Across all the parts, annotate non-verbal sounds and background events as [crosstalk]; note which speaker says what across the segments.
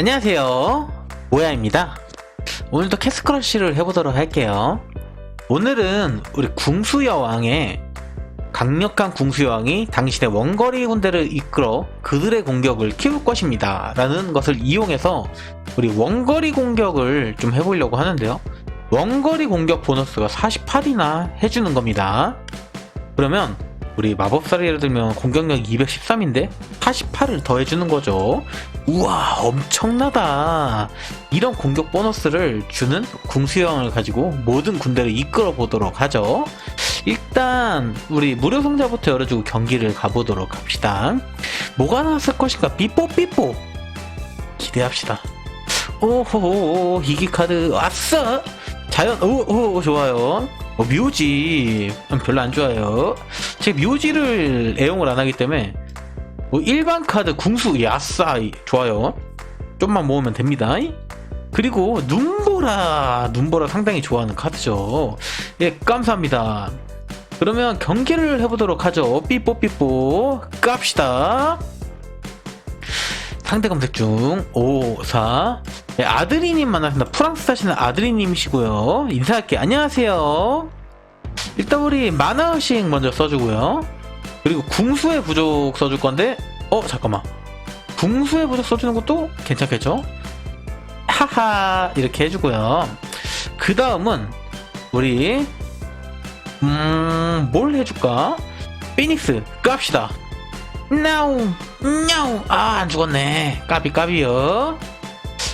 Speaker 1: 안녕하세요. 모야입니다. 오늘도 캐스크러쉬를 해보도록 할게요. 오늘은 우리 궁수여왕의 강력한 궁수여왕이 당신의 원거리 군대를 이끌어 그들의 공격을 키울 것입니다. 라는 것을 이용해서 우리 원거리 공격을 좀 해보려고 하는데요. 원거리 공격 보너스가 48이나 해주는 겁니다. 그러면 우리 마법사를 예를 들면 공격력 213인데 48을 더해주는 거죠. 우와 엄청나다. 이런 공격 보너스를 주는 궁수형을 가지고 모든 군대를 이끌어 보도록 하죠. 일단 우리 무료 상자부터 열어주고 경기를 가보도록 합시다. 뭐가 나왔을 것인가? 삐뽀삐뽀 기대합시다. 오호호 희귀 카드 왔어. 자연 오오 좋아요. 어, 묘지 음, 별로 안 좋아요. 제가 묘지를 애용을 안 하기 때문에 뭐 일반 카드 궁수 야싸 좋아요. 좀만 모으면 됩니다. 그리고 눈보라 눈보라 상당히 좋아하는 카드죠. 예 감사합니다. 그러면 경기를 해보도록 하죠. 삐뽀삐뽀 깝시다. 상대 검색 중 5, 4 네, 아드리님 만났습니다. 프랑스 사시는 아드리님이시고요. 인사할게. 안녕하세요. 일단 우리 만화의식 먼저 써주고요. 그리고 궁수의 부족 써줄 건데, 어 잠깐만. 궁수의 부족 써주는 것도 괜찮겠죠? 하하 이렇게 해주고요. 그 다음은 우리 음 뭘 해줄까? 피닉스 깝시다. 나우 나우 아안 죽었네. 까비 까비요.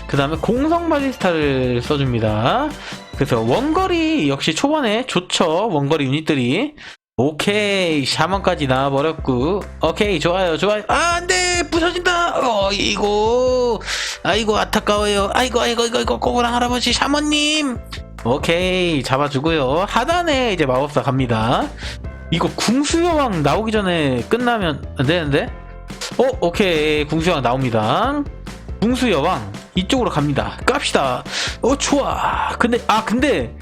Speaker 1: 그 다음에 공성 바리스타를 써줍니다. 그래서 원거리 역시 초반에 좋죠. 원거리 유닛들이. 오케이 샤먼까지 나와버렸고. 오케이 좋아요 좋아요. 아 안돼 부서진다. 어이고 아이고 안타까워요. 아이고 아이고 아이고 아이고 꼬부랑 할아버지 샤먼님. 오케이 잡아주고요. 하단에 이제 마법사 갑니다. 이거 궁수여왕 나오기 전에 끝나면 안 되는데? 어 오케이 궁수여왕 나옵니다. 궁수여왕 이쪽으로 갑니다. 깝시다. 어 좋아. 근데 아 근데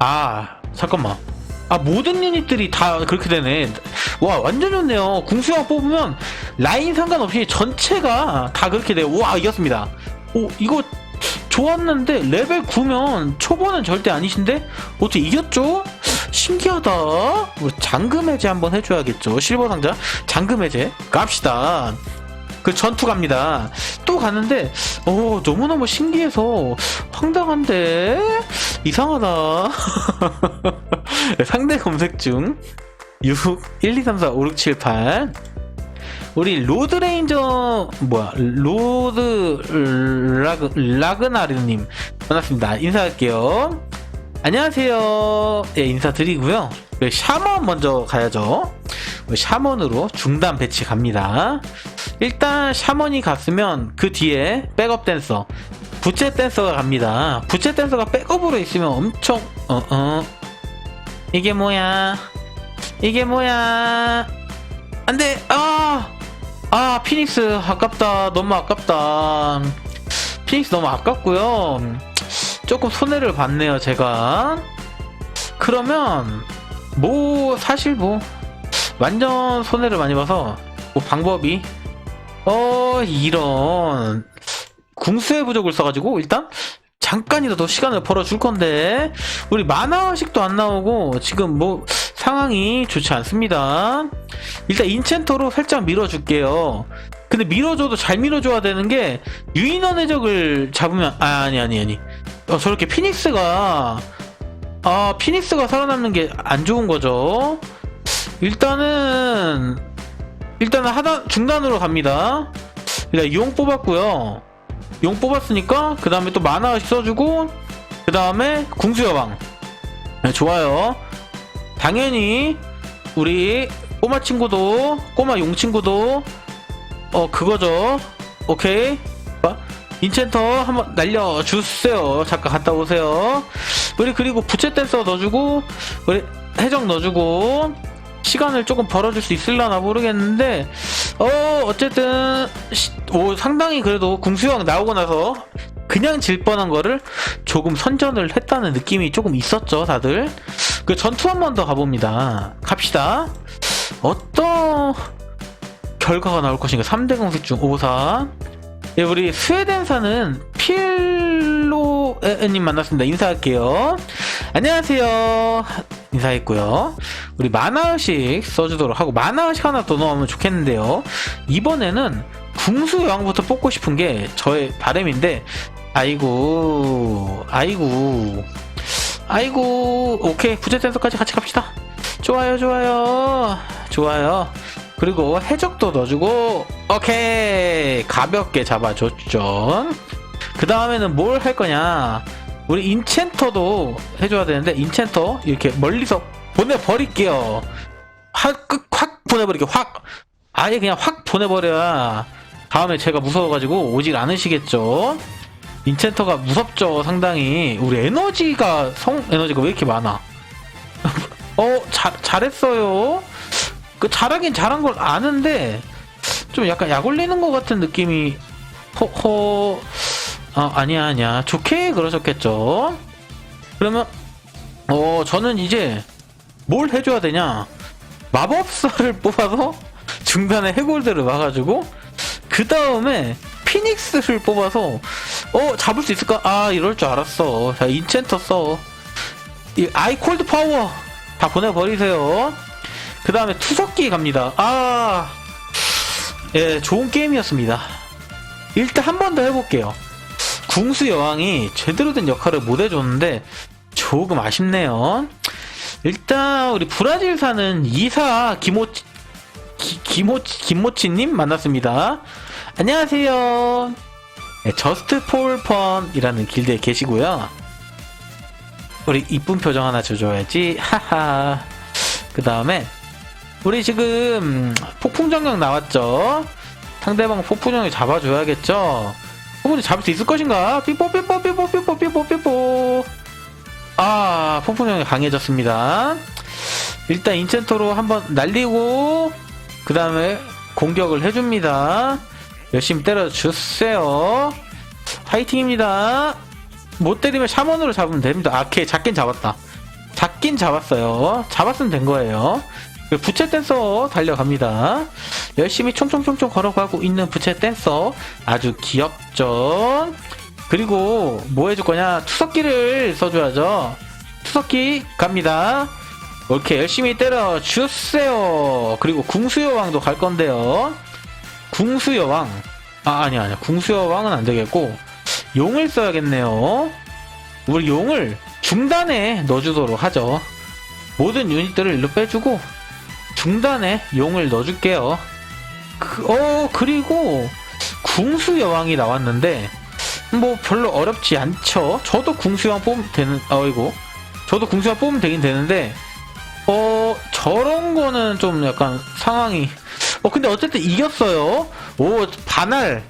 Speaker 1: 아 잠깐만 아 모든 유닛들이 다 그렇게 되네. 와 완전 좋네요. 궁수형 뽑으면 라인 상관없이 전체가 다 그렇게 돼요. 와 이겼습니다. 오 이거 좋았는데 레벨 9면 초보는 절대 아니신데? 어떻게 이겼죠? 신기하다. 우리 잠금 해제 한번 해줘야겠죠. 실버 상자. 잠금 해제 갑시다 그 전투 갑니다. 또 가는데, 어, 너무너무 신기해서 황당한데? 이상하다. [laughs] 상대 검색 중. 6, 1, 2, 3, 4, 5, 6, 7, 8. 우리 로드 레인저, 뭐야, 로드 라그, 라그나르님. 반갑습니다. 인사할게요. 안녕하세요. 예, 인사드리고요. 네, 샤먼 먼저 가야죠. 샤먼으로 중단 배치 갑니다. 일단 샤먼이 갔으면 그 뒤에 백업 댄서 부채 댄서가 갑니다. 부채 댄서가 백업으로 있으면 엄청 어 어 이게 뭐야? 이게 뭐야? 안 돼 아! 아 피닉스 아깝다 너무 아깝다 피닉스 너무 아깝고요 조금 손해를 봤네요 제가 그러면 뭐 사실 뭐 완전 손해를 많이 봐서 뭐 방법이? 어 이런. 궁수의 부족을 써가지고 일단 잠깐이라도 시간을 벌어줄 건데 우리 만화식도 안 나오고 지금 뭐 상황이 좋지 않습니다. 일단 인챈터로 살짝 밀어줄게요. 근데 밀어줘도 잘 밀어줘야 되는 게 유인원 해적을 잡으면 아 아니 아니 아니. 어, 저렇게 피닉스가 아 피닉스가 살아남는 게 안 좋은 거죠 일단은 일단은 하단 중단으로 갑니다. 일단 용 뽑았고요. 용 뽑았으니까 그 다음에 또 만화 써주고 그 다음에 궁수여왕 네, 좋아요. 당연히 우리 꼬마 친구도 꼬마 용 친구도 어 그거죠. 오케이. 봐. 인챈터 한번 날려주세요. 잠깐 갔다 오세요. 우리 그리고 부채 댄서 넣어주고 우리 해적 넣어주고 시간을 조금 벌어줄 수 있을라나 모르겠는데 어 어쨌든 시, 오, 상당히 그래도 궁수형 나오고 나서 그냥 질 뻔한 거를 조금 선전을 했다는 느낌이 조금 있었죠 다들 그 전투 한 번 더 가봅니다 갑시다 어떤 결과가 나올 것인가 3대 공식 중 5, 4 예, 우리 스웨덴사는 필로님 만났습니다. 인사할게요. 안녕하세요. 인사했고요. 우리 만화의식 써주도록 하고 만화의식 하나 더 넣으면 좋겠는데요. 이번에는 궁수 여왕부터 뽑고 싶은 게 저의 바람인데 아이고 아이고 아이고 오케이 부재 센서까지 같이 갑시다. 좋아요 좋아요 좋아요. 그리고 해적도 넣어주고 오케이 가볍게 잡아줬죠. 그 다음에는 뭘 할 거냐? 우리 인챈터도 해줘야 되는데 인챈터 이렇게 멀리서 보내버릴게요. 확, 끝, 확 보내버릴게요. 확 아예 그냥 확 보내버려야 다음에 제가 무서워가지고 오질 않으시겠죠. 인챈터가 무섭죠 상당히 우리 에너지가 성 에너지가 왜 이렇게 많아? [laughs] 어 잘, 잘했어요. 그 잘하긴 잘한 걸 아는데 좀 약간 약 올리는 것 같은 느낌이 허허 아 아니야 아니야. 좋게 그러셨겠죠? 그러면 어 저는 이제 뭘 해줘야 되냐? 마법사를 [laughs] 뽑아서 중간에 해골들을 와가지고 그 다음에 피닉스를 뽑아서 어 잡을 수 있을까? 아 이럴 줄 알았어. 자 인챈터 써 이 아이콜드 파워! 다 보내버리세요. 그 다음에 투석기 갑니다. 아, 예, 좋은 게임이었습니다. 일단 한 번 더 해볼게요. 궁수 여왕이 제대로 된 역할을 못 해줬는데 조금 아쉽네요. 일단 우리 브라질 사는 이사 기, 김오치 김모치님 만났습니다. 안녕하세요. 네, 저스트 폴펀이라는 길드에 계시고요. 우리 이쁜 표정 하나 줘줘야지. 하하. 그 다음에 우리 지금 폭풍정령 나왔죠? 상대방 폭풍정령 잡아줘야겠죠? 그분이 잡을 수 있을 것인가? 삐뽀 삐뽀 삐뽀 삐뽀 삐뽀 삐뽀 아 폭풍정령이 강해졌습니다. 일단 인챈터로 한번 날리고 그 다음에 공격을 해줍니다. 열심히 때려주세요. 화이팅입니다. 못 때리면 샤먼으로 잡으면 됩니다. 아, 걔 잡긴 잡았다. 잡긴 잡았어요. 잡았으면 된 거예요. 부채 댄서 달려갑니다. 열심히 총총총총 걸어가고 있는 부채 댄서 아주 귀엽죠. 그리고 뭐 해줄 거냐? 투석기를 써줘야죠. 투석기 갑니다. 이렇게 열심히 때려 주세요. 그리고 궁수여왕도 갈 건데요. 궁수여왕 아 아니 아니야 궁수여왕은 안 되겠고 용을 써야겠네요. 우리 용을 중단에 넣어주도록 하죠. 모든 유닛들을 일로 빼주고 중단에 용을 넣어줄게요. 그, 어, 그리고 궁수 여왕이 나왔는데, 뭐 별로 어렵지 않죠. 저도 궁수 여왕 뽑으면 되는, 어이고. 저도 궁수 여왕 뽑으면 되긴 되는데, 어, 저런 거는 좀 약간 상황이, 어, 근데 어쨌든 이겼어요. 오, 반할,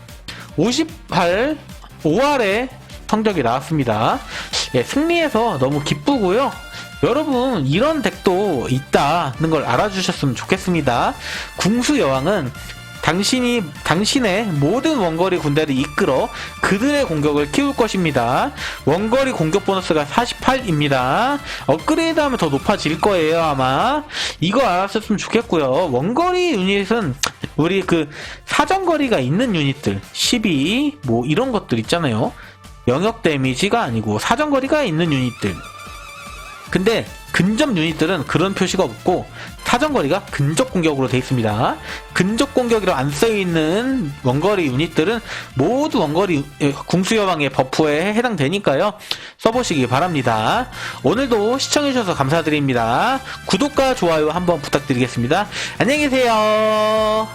Speaker 1: 58, 5할의 성적이 나왔습니다. 예, 승리해서 너무 기쁘고요. 여러분 이런 덱도 있다는 걸 알아주셨으면 좋겠습니다. 궁수 여왕은 당신이 당신의 모든 원거리 군대를 이끌어 그들의 공격을 키울 것입니다. 원거리 공격 보너스가 48입니다. 업그레이드하면 더 높아질 거예요 아마. 이거 알았으면 좋겠고요. 원거리 유닛은 우리 그 사정거리가 있는 유닛들 12, 뭐 이런 것들 있잖아요. 영역 데미지가 아니고 사정거리가 있는 유닛들 근데 근접 유닛들은 그런 표시가 없고 사정거리가 근접 공격으로 되어 있습니다. 근접 공격이라 안 써있는 원거리 유닛들은 모두 원거리 예, 궁수여왕의 버프에 해당되니까요. 써보시기 바랍니다. 오늘도 시청해주셔서 감사드립니다. 구독과 좋아요 한번 부탁드리겠습니다. 안녕히 계세요.